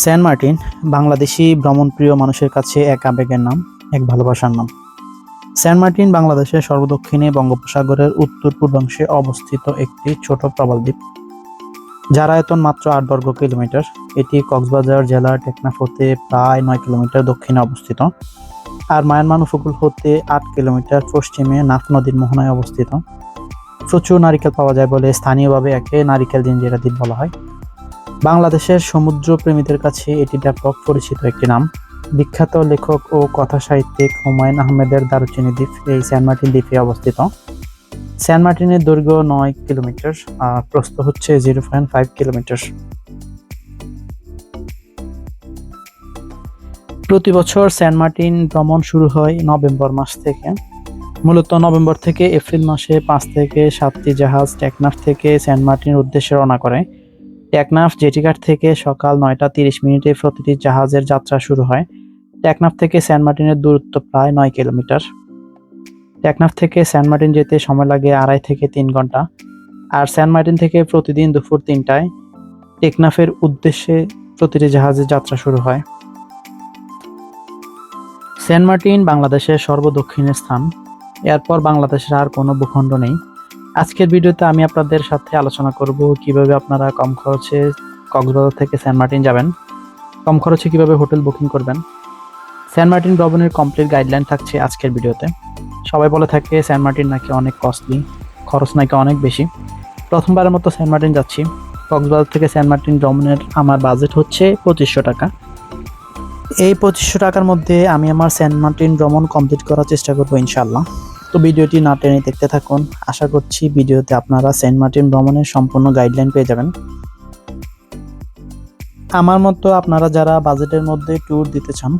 Saint Martin, Bangladeshi ভ্রমণপ্রিয় মানুষের কাছে এক আবেগের নাম, এক ভালোবাসার নাম। সেন্ট মার্টিন বাংলাদেশের সর্বদক্ষিণে বঙ্গোপসাগরের উত্তর পূর্বাংশে অবস্থিত একটি ছোট প্রবাল দ্বীপ। যার আয়তন মাত্র আট বর্গ কিলোমিটার, এটি কক্সবাজার জেলার টেকনাফ হতে প্রায় নয় কিলোমিটার দক্ষিণে অবস্থিত আর মায়ানমার উপকূল হতে আট কিলোমিটার পশ্চিমে নাফ নদীর মোহনায় অবস্থিত। প্রচুর নারিকেল পাওয়া যায় বলে স্থানীয়ভাবে একে নারিকেল জিঞ্জিরা দ্বীপ বলা হয়। বাংলাদেশের সমুদ্র প্রেমীদের কাছে এটি ব্যাপক পরিচিত একটি নাম। বিখ্যাত লেখক ও কথা সাহিত্যিক হুমায়ুন আহমেদের দারুচিনি দ্বীপ, এই সেন্ট মার্টিন দ্বীপে অবস্থিত। সেন্ট মার্টিনের দৈর্ঘ্য নয় কিলোমিটার, আর প্রস্থ হচ্ছে জিরো পয়েন্ট ফাইভ কিলোমিটার। প্রতি বছর সেন্ট মার্টিন ভ্রমণ শুরু হয় নভেম্বর মাস থেকে। মূলত নভেম্বর থেকে এপ্রিল মাসে পাঁচ থেকে সাতটি জাহাজ টেকনাফ থেকে সেন্ট মার্টিনের উদ্দেশ্যে রওনা করে। টেকনাফ জেটিঘাট থেকে সকাল নয়টা তিরিশ মিনিটে প্রতিটি জাহাজের যাত্রা শুরু হয়। টেকনাফ থেকে সেন্ট মার্টিনের দূরত্ব প্রায় নয় কিলোমিটার। টেকনাফ থেকে সেন্ট মার্টিন যেতে সময় লাগে আড়াই থেকে তিন ঘণ্টা। আর সেন্ট মার্টিন থেকে প্রতিদিন দুপুর তিনটায় টেকনাফের উদ্দেশ্যে প্রতিটি জাহাজের যাত্রা শুরু হয়। সেন্ট মার্টিন বাংলাদেশের সর্বদক্ষিণের স্থান। এরপর বাংলাদেশের আর কোনো ভূখণ্ড নেই। আজকের ভিডিওতে আমি আপনাদের সাথে আলোচনা করব কীভাবে আপনারা কম খরচে কক্সবাজার থেকে সেন্ট মার্টিন যাবেন, কম খরচে কীভাবে হোটেল বুকিং করবেন। সেন্ট মার্টিন ভ্রমণের কমপ্লিট গাইডলাইন থাকছে আজকের ভিডিওতে। সবাই বলে থাকে সেন্ট মার্টিন নাকি অনেক কস্টলি, খরচ নাকি অনেক বেশি। প্রথমবারের মতো সেন্ট মার্টিন যাচ্ছি। কক্সবাজার থেকে সেন্ট মার্টিন ভ্রমণের আমার বাজেট হচ্ছে পঁচিশশো টাকা। এই পঁচিশশো টাকার মধ্যে আমি আমার সেন্ট মার্টিন ভ্রমণ কমপ্লিট করার চেষ্টা করব ইনশাল্লাহ তো ভিডিওটি না টেনে দেখতে থাকুন। আশা করছি ভিডিওতে আপনারা সেন্ট মার্টিন ভ্রমণের সম্পূর্ণ গাইডলাইন পেয়ে যাবেন। আমার মতো আপনারা যারা বাজেটের মধ্যে ট্যুর দিতে চান,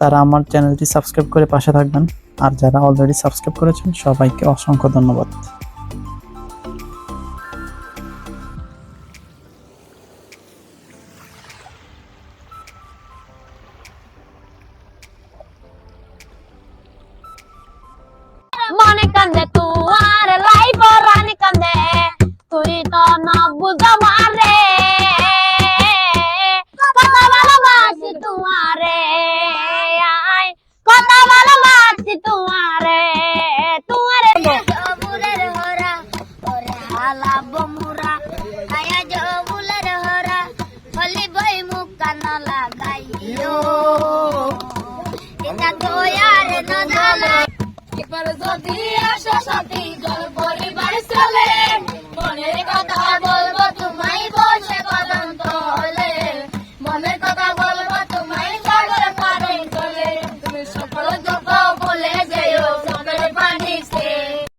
তারা আমার চ্যানেলটি সাবস্ক্রাইব করে পাশে থাকবেন। আর যারা অলরেডি সাবস্ক্রাইব করেছেন, সবাইকে অসংখ্য ধন্যবাদ। মনে কান্দে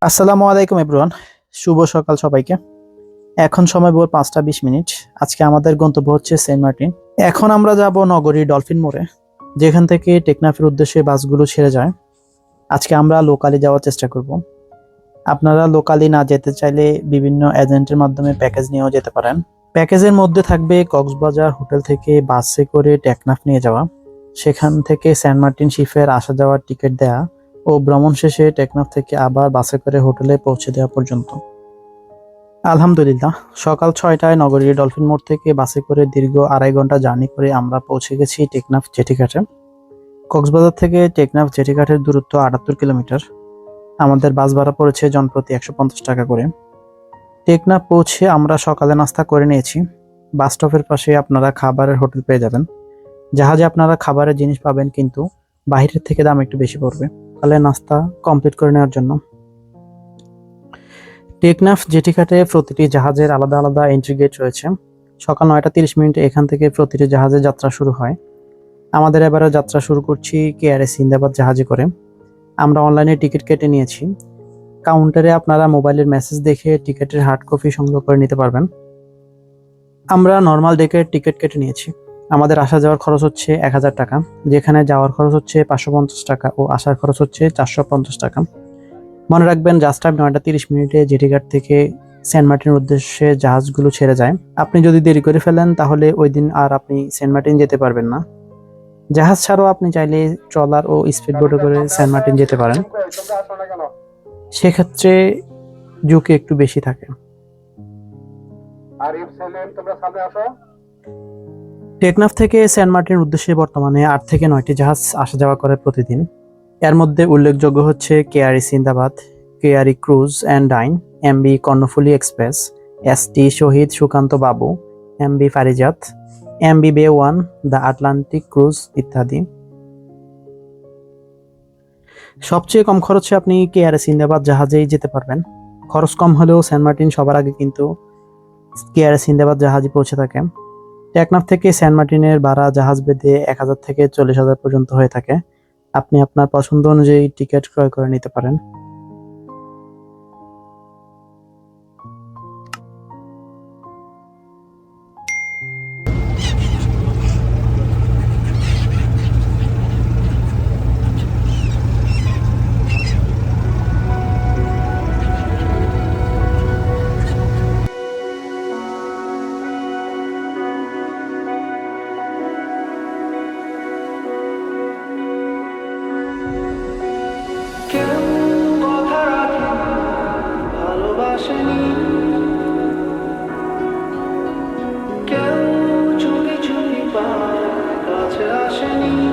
আসসালামু আলাইকুম এভরিওয়ান শুভ সকাল সবাইকে। এখন সময় ভোর পাঁচটা বিশ মিনিট। আজকে আমাদের গন্তব্য হচ্ছে সেন্ট মার্টিন। এখন আমরা যাব নগরী ডলফিন মোড়ে, যেখান থেকে টেকনাফের উদ্দেশ্যে বাসগুলো ছেড়ে যায়। আজকে আমরা লোকালি যাওয়ার চেষ্টা করব। আপনারা লোকালি না যেতে চাইলে বিভিন্ন এজেন্টের মাধ্যমে প্যাকেজ নিয়েও যেতে পারেন। প্যাকেজের মধ্যে থাকবে কক্সবাজার হোটেল থেকে বাসে করে টেকনাফ নিয়ে যাওয়া। সেখান থেকে সেন্ট মার্টিন শিফের আসা যাওয়ার টিকিট দেয়া ও ভ্রমণ শেষে টেকনাফ থেকে আবার বাসে করে হোটেলে পৌঁছে দেওয়া পর্যন্ত। আলহামদুলিল্লাহ, সকাল ছয়টায় নগরীর ডলফিন মোড় থেকে বাসে করে দীর্ঘ আড়াই ঘণ্টা জার্নি করে আমরা পৌঁছে গেছি টেকনাফ জেটিঘাটে। কক্সবাজার থেকে টেকনাফ জেটিঘাটের দূরত্ব আটাত্তর কিলোমিটার। আমাদের বাস ভাড়া পড়েছে জনপ্রতি একশো পঞ্চাশ টাকা করে। টেকনাফ পৌঁছে আমরা সকালে নাস্তা করে নিয়েছি। বাস স্টপের পাশে আপনারা খাবারের হোটেল পেয়ে যাবেন। জাহাজে আপনারা খাবারের জিনিস পাবেন কিন্তু বাইরের থেকে দাম একটু বেশি পড়বে। তাহলে নাস্তা কমপ্লিট করে নেওয়ার জন্য। টেকনাফ জেটিঘাটে প্রতিটি জাহাজের আলাদা আলাদা এন্ট্রি গেট রয়েছে। সকাল নয়টা তিরিশ মিনিটে এখান থেকে প্রতিটি জাহাজের যাত্রা শুরু হয়। আমাদের এবারে যাত্রা শুরু করছি কেআরএস সিন্দাবাদ জাহাজে করে। আমরা অনলাইনে টিকিট কেটে নিয়েছি। কাউন্টারে আপনারা মোবাইলের মেসেজ দেখে টিকিটের হার্ড কপি সংগ্রহ করে নিতে পারবেন। আমরা নর্মাল ডেকে টিকিট কেটে নিয়েছি। আমাদের আসা যাওয়ার খরচ হচ্ছে এক হাজার টাকা। যেখানে যাওয়ার খরচ হচ্ছে পাঁচশো পঞ্চাশ টাকা ও আসার খরচ হচ্ছে চারশো পঞ্চাশ টাকা। মনে রাখবেন, জাস্ট টাইম নয়টা তিরিশ মিনিটে জেটিঘাট থেকে সেন্ট মার্টিনের উদ্দেশ্যে জাহাজগুলো ছেড়ে যায়। আপনি যদি দেরি করে ফেলেন, তাহলে ওই দিন আর আপনি সেন্ট মার্টিন যেতে পারবেন না। জাহাজ ছাড়াও আপনি চাইলে ট্রলার ও স্পিড বোটে করে সেন্ট মার্টিন যেতে পারেন। সেক্ষেত্রে ঝুঁকি একটু বেশি থাকে। টেকনাফ থেকে সেন্ট মার্টিন উদ্দেশ্যে বর্তমানে আট থেকে নয়টি জাহাজ আসা যাওয়া করে প্রতিদিন। এর মধ্যে উল্লেখযোগ্য হচ্ছে KRE Sindbad KRE cruise and dine MB Karnaphuli express ST Shahid Sukanta Babu MB Parijat MB bay one the Atlantic cruise ইত্যাদি। সবচেয়ে কম খরচে আপনি কেআরএ সিন্দাবাদ জাহাজেই যেতে পারবেন। খরচ কম হলেও সেন্ট মার্টিন সবার আগে কিন্তু কেআরএ সিন্দাবাদ জাহাজই পৌঁছে থাকে। টেকনাফ থেকে সেন্ট মার্টিনের ভাড়া জাহাজ বেঁধে এক হাজার থেকে চল্লিশ হাজার পর্যন্ত হয়ে থাকে। আপনি আপনার পছন্দ অনুযায়ী টিকিট ক্রয় করে নিতে পারেন। কাছে আসেনি